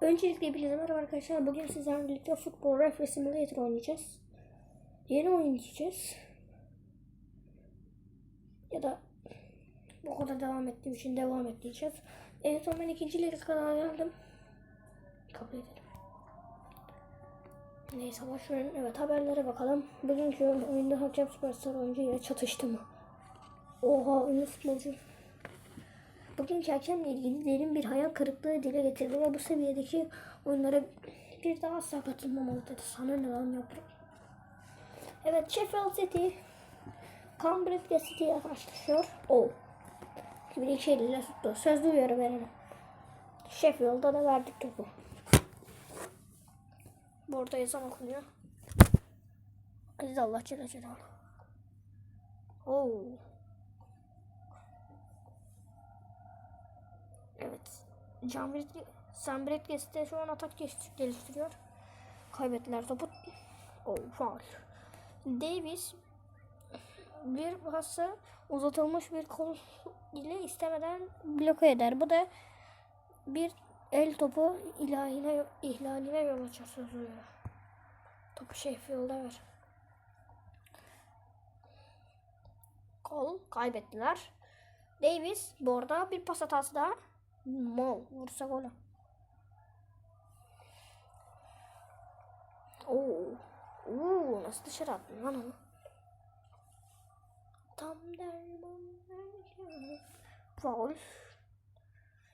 Öncelikle hepinize merhaba arkadaşlar. Bugün sizlerle birlikte Football Referee Simulator oynayacağız. Yeni oyun diyeceğiz. Ya da bu kadar devam ettiğim için devam et diyeceğiz. En son ben ikinci lige kadar geldim. Kabul edelim. Neyse verin. Evet haberlere bakalım. Bugünkü oyunda Hakem Süperstar oyuncu ile çatıştı mı? Oha ünlü futbolcu. Bugünkü hakemle ilgili derin bir hayal kırıklığı dile getirdi ve bu seviyedeki oyunlara bir daha asla katılmamalı dedi. Sana ne lan yaprak? Evet Sheffield City Cambridge City'ye karşılaşıyor. O. 2002 ile tuttu. Sözlü uyarı verelim. Sheffield'a da verdik topu. Burada yazan okunuyor. Aziz Allah Celle Celaluhu. Oo. Evet. Sam Bradgate de şu an atak geliştiriyor. Kaybettiler topu. Oh, faul. Davis bir pası uzatılmış bir kol ile istemeden bloke eder. Bu da bir el topu ilahine, ihlaline yol açar sözüyle. Topu Sheffield'a ver. Kol kaybettiler. Davis bu arada bir pas hatası daha. Mal vursa golü. Oo. Oo nasıl dışarı attın lan onu? Tam derman Faul.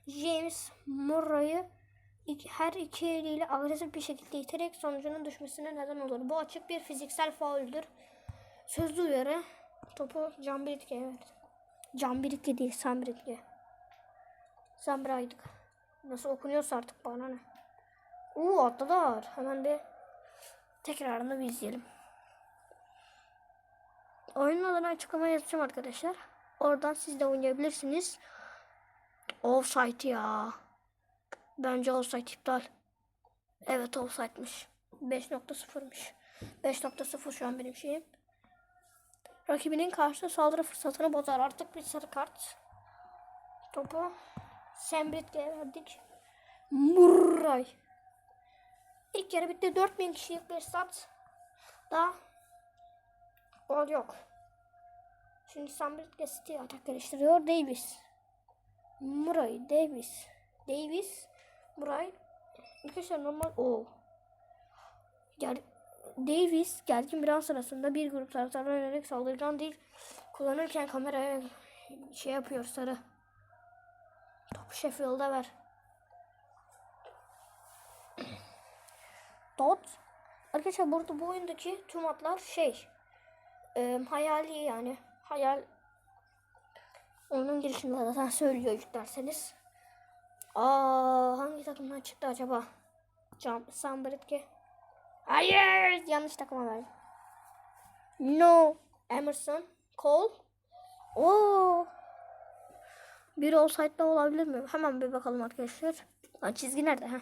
James Murray'ı her iki eliyle agresif bir şekilde iterek sonucunun düşmesine neden olur. Bu açık bir fiziksel fauldür. Sözlü uyarı. Topu Can Birik'e verdi. Can Birik'e değil Sam Birik'e. Sambra'ydık. Nasıl okunuyorsa artık bana ne. Uuu atladılar. Hemen bir tekrarını bir izleyelim. Oyunun adına açıklama yazacağım arkadaşlar. Oradan siz de oynayabilirsiniz. Offside ya. Bence offside iptal. Evet offside'miş. 5.0'mış. 5.0 şu an benim şeyim. Rakibinin karşı saldırı fırsatını bozar. Artık bir sarı kart. Topu Sembrit'e verdik. Murray. İlk yarı bitti. 4000 kişilik bir stat. Daha gol yok. Şimdi Sembrit City atak geliştiriyor. Davis. Murray. Davis. Davis. Murray. Arkadaşlar normal. O. Gel Davis gergin bir an sırasında bir grup taraftarına yönelik saldırgan değil kullanırken kameraya şey yapıyor sarı. Sheffield'a ver. Dot. Arkadaşlar burada bu oyundaki tüm atlar şey. E, hayali yani. Hayal. Onun girişinde zaten söylüyor yüklerseniz. Aa hangi takımdan çıktı acaba? Cam Sam Bradke. Hayır yanlış takıma verdim. No. Emerson. Cole. Oo. Bir offside'da olabilir mi? Hemen bir bakalım arkadaşlar. Lan çizgi nerede? ha?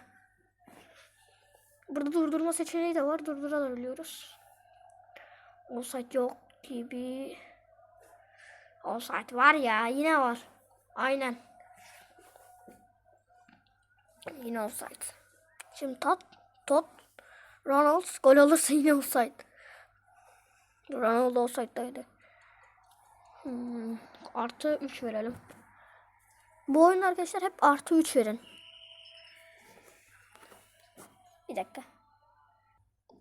Burada durdurma seçeneği de var. Durdurabiliyoruz. Offside yok gibi. Offside var ya. Yine var. Aynen. Yine offside. Şimdi tot. Tot. Ronald gol olursa yine offside. Ronaldo offside'daydı. Hmm, artı 3 verelim. Bu oyunda arkadaşlar hep artı 3 verin. Bir dakika.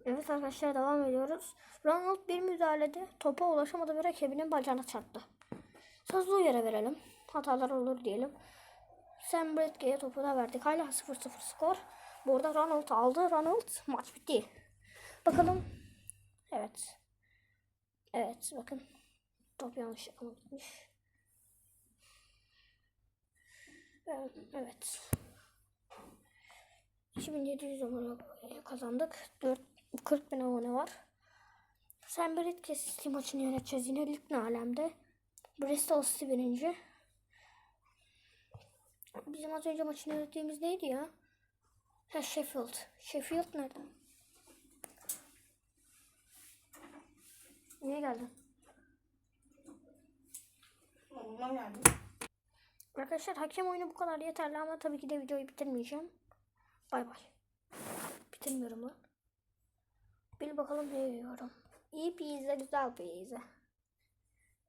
Evet arkadaşlar devam ediyoruz. Ronald bir müdahalede topa ulaşamadı ve rakibinin bacağına çarptı. Sözlü uyarı verelim. Hatalar olur diyelim. Sam Bradgate topu da verdik. Hala 0-0 skor. Burada Ronald aldı. Ronald maç bitti. Bakalım. Evet. Evet bakın. Top yanlış gitmiş. Evet. evet. 2700 abone kazandık. 4 40 bin abone var. Sen bir kesişti maçını yöneteceğiz. Yine ne alemde. Bristol City birinci. Bizim az önce maçını yönettiğimiz neydi ya? Ha Sheffield. Sheffield nerede? Niye geldin? Ondan geldim. Arkadaşlar hakem oyunu bu kadar yeterli ama tabii ki de videoyu bitirmeyeceğim. Bay bay. Bitirmiyorum lan. Bil bakalım ne yiyorum. İyi pizza, güzel pizza.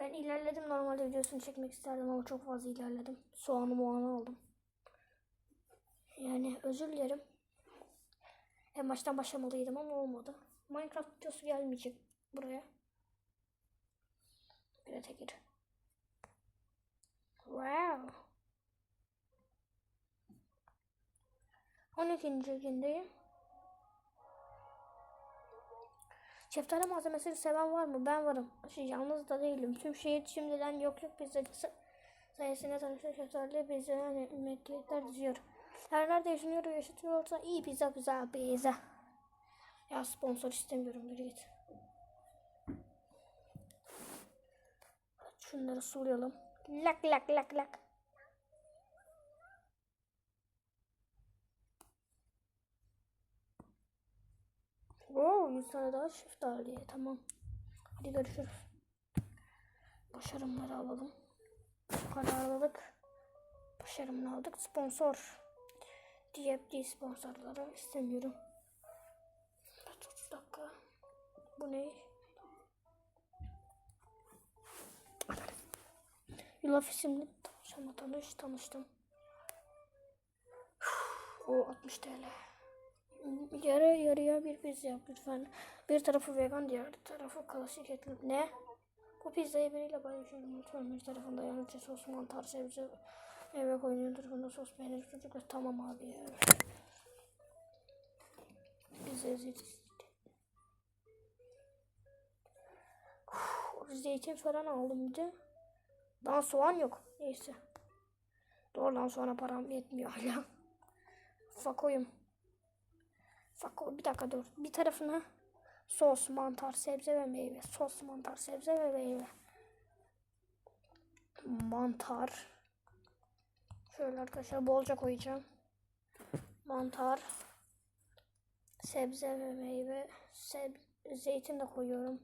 Ben ilerledim. Normalde videosunu çekmek isterdim ama çok fazla ilerledim. Soğanı muğanı aldım. Yani özür dilerim. En baştan başlamalıydım ama olmadı. Minecraft videosu gelmeyecek buraya. Tekir. Wow. 12. gündeyim. Şeftali malzemesini seven var mı? Ben varım. Şey, yalnız da değilim. Tüm şehir şimdiden yok yok pizzacısı sayesinde tanıştığı şeftali yani ümitlikler diziyor. Her nerede yaşanıyor ve yaşatıyorsa iyi pizza güzel pizza. Ya sponsor istemiyorum bir git. Şunları sulayalım. Lak lak lak lak. Oo, 100 tane daha şeftali. Tamam. Hadi görüşürüz. Başarımları alalım. Kararlılık. Başarımını aldık. Sponsor. DFD sponsorları istemiyorum. 30 dakika. Bu ne? Yulaf isimli tavşanla tanış, tanıştım. O 60 TL. Yarı yarıya bir pizza yap lütfen. Bir tarafı vegan, diğer tarafı klasik etli. Ne? Bu pizzayı biriyle paylaşıyorum lütfen. Bir tarafında yalnızca sos, mantar, sebze, eve koyduğun tarafında sos, peynir, sucuk tamam abi ya. Pizza. Uf, Zeytin falan aldım bir de. Daha soğan yok. Neyse. Doğru lan soğana param yetmiyor hala. Fakoyum. Fako bir dakika dur. Bir tarafına sos, mantar, sebze ve meyve. Sos, mantar, sebze ve meyve. Mantar. Şöyle arkadaşlar bolca koyacağım. Mantar. Sebze ve meyve. Seb zeytin de koyuyorum.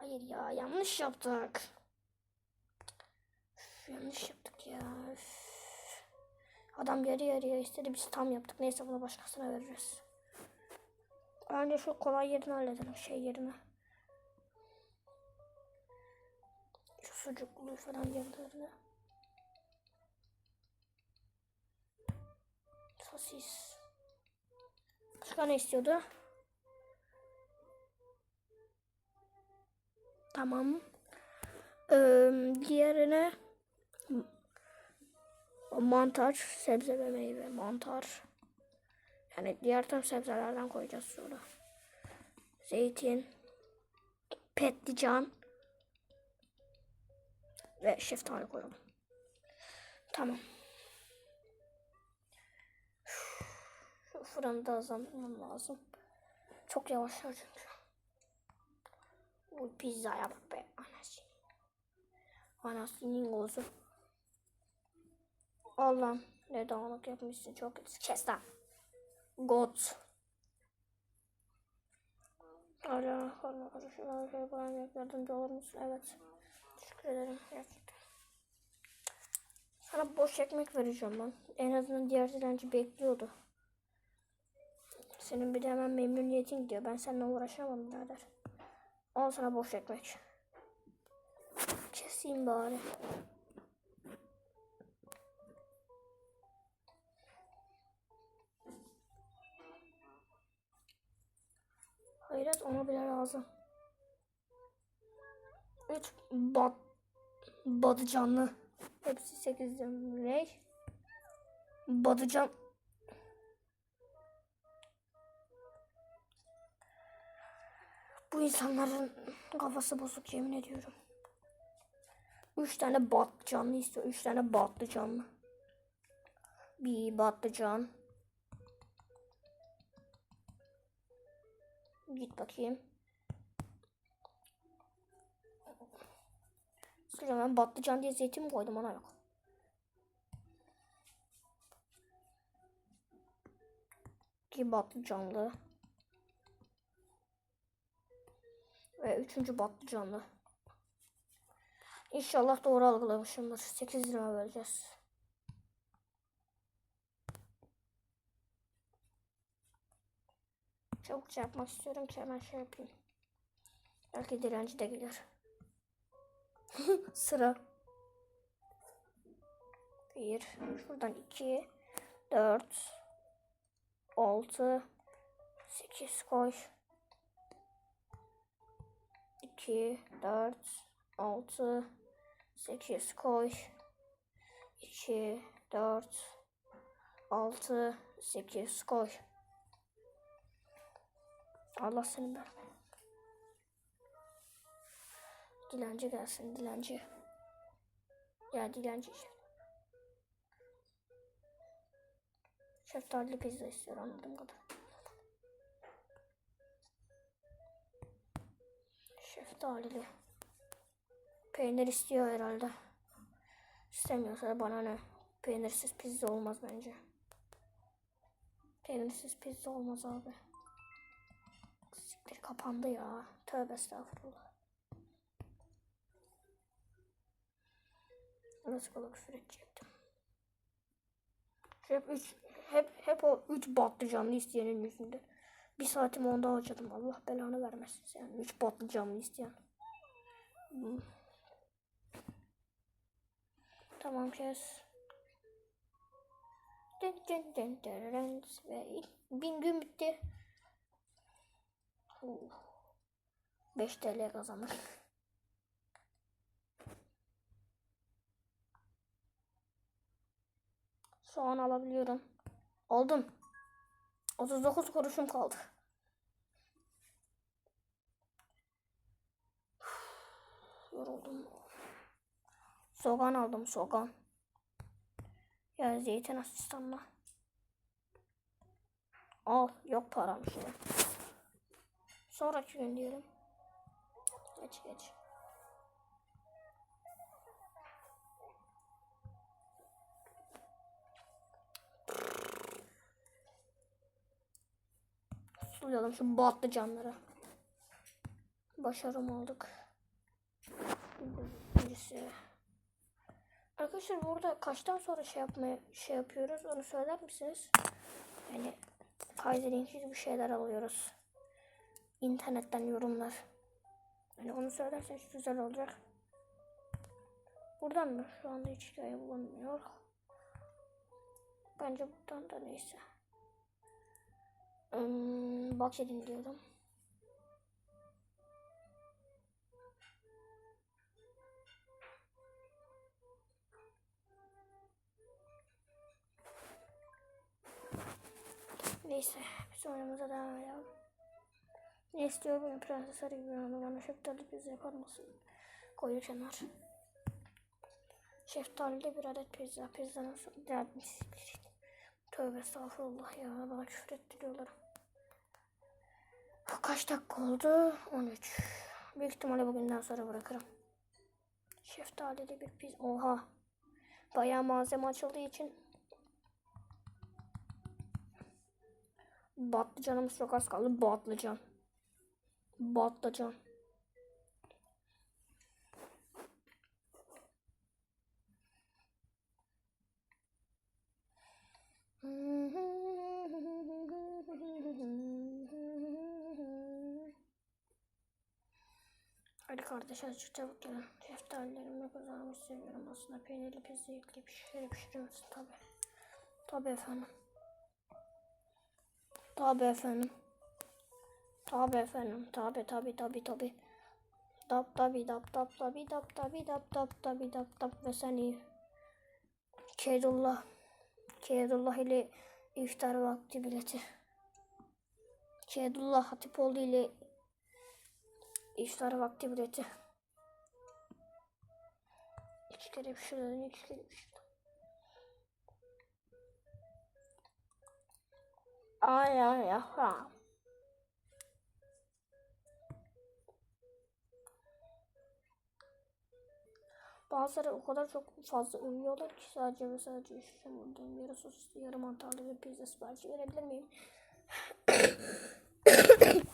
Hayır ya yanlış yaptık. Üf, yanlış yaptık ya. Üf. Adam yarı yarıya istedi biz tam yaptık. Neyse bunu başkasına veririz. Önce şu kolay yerini halledelim. Şey yerine. Şu sucuklu falan yerlerine. Sosis. Başka ne istiyordu? Tamam. Ee, diğerine mantar, sebze ve meyve. Mantar. Yani diğer tüm sebzelerden koyacağız sonra. Zeytin. Petlican. Ve şeftali koyalım. Tamam. Şu fırını da hızlandırmam lazım. Çok yavaşlar çünkü. Uy pizzaya bak be anasını. Anasının gözü. Allah'ım ne dağınık yapmışsın çok kötü. Kes lan. God. Hala hala arkadaşlar şey bana yardımcı olur musun? Evet. Teşekkür ederim gerçekten. Sana boş ekmek vereceğim ben. En azından diğer dilenci bekliyordu. Senin bir de hemen memnuniyetin gidiyor. Ben seninle uğraşamam birader. Al sana boş ekmek. Keseyim bari. Hayret ona bile lazım. Üç bat badıcanlı. Hepsi sekiz ne? Badıcan. Bu insanların kafası bozuk yemin ediyorum. Üç tane batlıcanlı istiyor. Üç tane batlıcanlı. Bir batlıcan. Git bakayım. Sıra ben batlıcan diye zeytin mi koydum ona yok. İki batlıcanlı. Ve üçüncü batlıcanlı. İnşallah doğru algılamışımdır. 8 lira vereceğiz. Çabukça şey yapmak istiyorum ki hemen şey yapayım. Belki direnci de gelir. Sıra. Bir. Şuradan iki. Dört. Altı. Sekiz koy. İki. Dört. Altı. Sekiz koy. İki. Dört. Altı. Sekiz koy. Allah seni ver. Dilenci gelsin dilenci. Ya dilenci. Şeftali pizza istiyor anladığım kadar. Şeftalili. Peynir istiyor herhalde. İstemiyorsa bana ne. Peynirsiz pizza olmaz bence. Peynirsiz pizza olmaz abi. Siktir kapandı ya. Tövbe estağfurullah. Nasıl kadar küfür edecektim. Hep üç, hep hep o üç patlıcanlı isteyenin yüzünde. Bir saatimi onda harcadım. Allah belanı vermesin. Yani üç patlıcanlı isteyen. Tamam kes. Dın dın dın dın. Ve bin gün bitti. Uh. 5 TL kazanır. Soğan alabiliyorum. Aldım. 39 kuruşum kaldı. Yoruldum. Soğan aldım soğan. Ya zeytin asistanla. Al yok param işte. Sonraki gün diyelim. Geç geç. Sulayalım şu patlıcanları. Başarım aldık. Arkadaşlar burada kaçtan sonra şey yapmaya şey yapıyoruz onu söyler misiniz? Yani fayda linksiz bir şeyler alıyoruz. İnternetten yorumlar. Yani onu söylerseniz güzel olacak. Buradan mı? Şu anda hiç hikaye bulamıyor. Bence buradan da neyse. Hmm, bak edin Neyse, biz oyunumuza devam edelim. Ne istiyor benim prenses arayayım bana şeftali pizza yapar mısın? Koyu kenar. Şeftalili bir adet pizza. Pizza nasıl? Gelmiş. Tövbe estağfurullah ya. Bana küfür ettiriyorlar. Kaç dakika oldu? 13. Büyük ihtimalle bugünden sonra bırakırım. Şeftalili bir pizza. Oha. Bayağı malzeme açıldığı için Batlıcanımız çok az kaldı. Batlıcan. Batlıcan. Hadi kardeş azıcık çabuk gelin. Şeftalilerimi kızarmış seviyorum aslında. Peynirli pizza ekleyip şöyle pişiriyor musun? Tabi. Tabi efendim. Tabi efendim. Tabi efendim. Tabi tabi tabi tabi. Dap tabi dap dap tabi dap tabi dap dap tabi dap dap ve seni. Kedullah. Kedullah ile iftar vakti bileti. Kedullah Hatipoğlu ile iftar vakti bileti. İki kere bir şuradan, iki kere bir şuradan. Ay ay ay. Bazıları o kadar çok fazla uyuyorlar ki sadece ve sadece üşüşüm buradayım. Yarı sosisli, yarı mantarlı bir pizza siparişi verebilir miyim?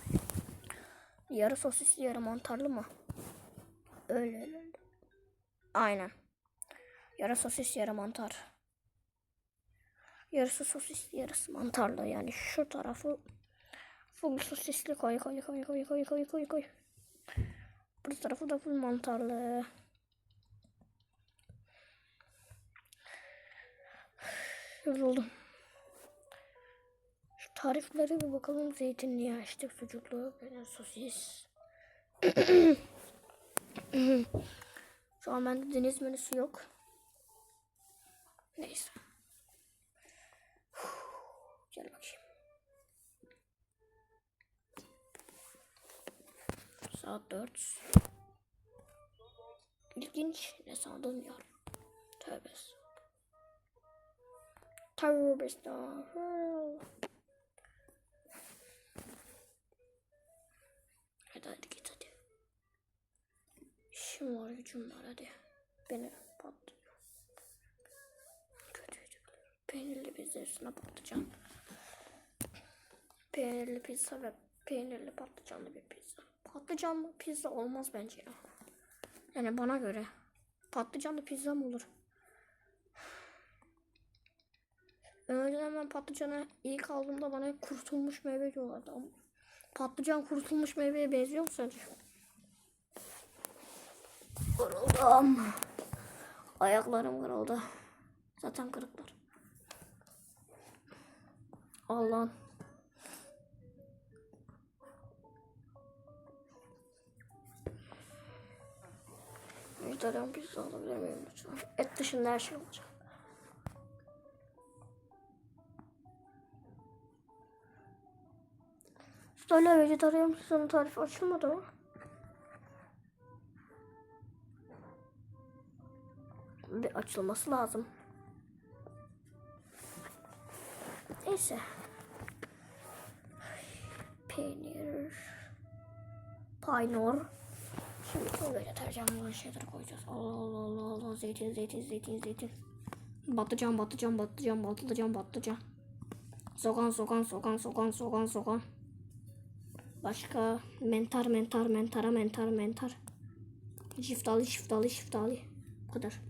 yarı sosisli, yarı mantarlı mı? Öyle. öyle. Aynen. Yarı sosis, yarı mantar. Yarısı sosis, yarısı mantarlı. Yani şu tarafı Full sosisli koy koy koy koy koy koy koy koy. Bu tarafı da full mantarlı. Yoruldum. Şu tariflere bir bakalım. Zeytinyağı, işte sucuklu, sosis. Şu an bende deniz menüsü yok. Neyse. Gel bakayım. Saat 4. İlginç. Ne sandın ya? Tövbe. Tövbe estağfurullah. Hadi hadi git hadi. İşim var gücüm var hadi. Beni patlıyor. Kötüydü. Peynirli pizza üstüne patlıcan. Peynirli pizza ve peynirli patlıcanlı bir pizza. Patlıcanlı pizza olmaz bence ya. Yani bana göre. Patlıcanlı pizza mı olur? Önceden ben patlıcana ilk aldığımda bana kurutulmuş meyve diyorlardı. Ama patlıcan kurutulmuş meyveye benziyor mu sence? Kırıldım. Ayaklarım kırıldı. Zaten kırıklar. Allah'ım. Vejetaryen pizza alabilir miyim lütfen? Et dışında her şey olacak. Hala vejetaryen pizzanın tarifi açılmadı mı? Bir açılması lazım. Neyse. Peynir. Paynor. Şimdi vejetaryen olan şeyleri koyacağız. Allah Allah Allah Allah. Zeytin zeytin zeytin zeytin. Batacağım batacağım batacağım batacağım batacağım. Soğan soğan soğan soğan soğan soğan. Başka mentar mentar mentara mentar mentar. Şiftali şiftali şiftali. Bu kadar.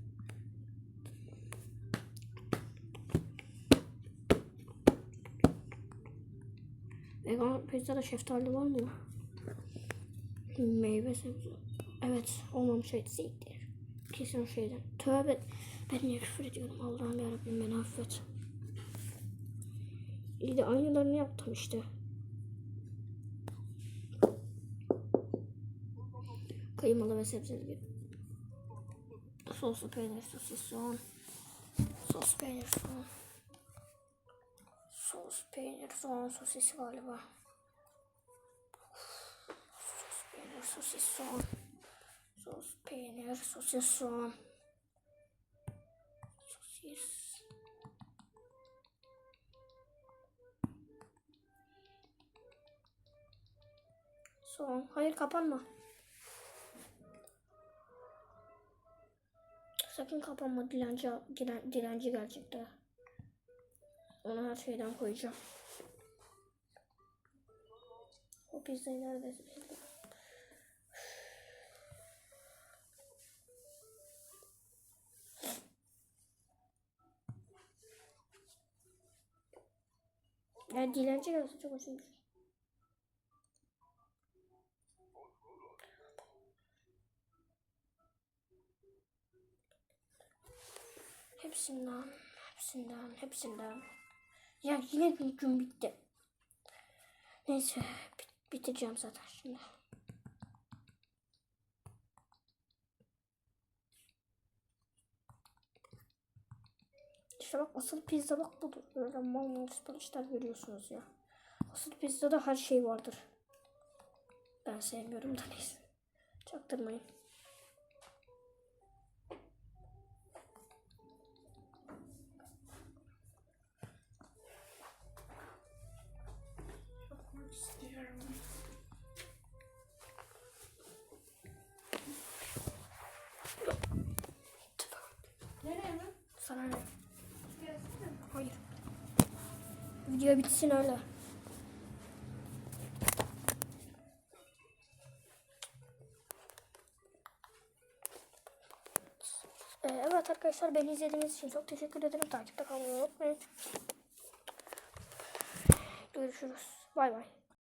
Vegan pizzada şeftali var mı? Meyve sebze. Evet olmamış şey siktir. Kesin şeyden. Tövbe. Ben niye küfür ediyorum Allah'ım yarabbim beni affet. İyi de aynılarını yaptım işte. Kıymalı ve sebzeli bir soslu peynir, sosis, soğan. Sos, peynir, soğan. Sos, peynir, soğan, sosis galiba. Sos, peynir, sosis, soğan. Sos, peynir, sosis, soğan. Sosis. Soğan. Hayır kapanma. Sakın kapanma dilenci, dilen, dilenci gelecek daha. Ona her şeyden koyacağım. O pizzayı nerede Yani dilenci gelse çok hoşuma gider. Hepsinden, hepsinden, hepsinden. Ya yine gün bitti. Neyse, bit- bitireceğim zaten şimdi. İşte bak asıl pizza bak budur. Böyle mal mal siparişler veriyorsunuz ya. Asıl pizzada her şey vardır. Ben sevmiyorum da neyse. Çaktırmayın. Video bitsin öyle. Ee, evet arkadaşlar beni izlediğiniz için çok teşekkür ederim. Takipte kalmayı unutmayın. Görüşürüz. Bay bay.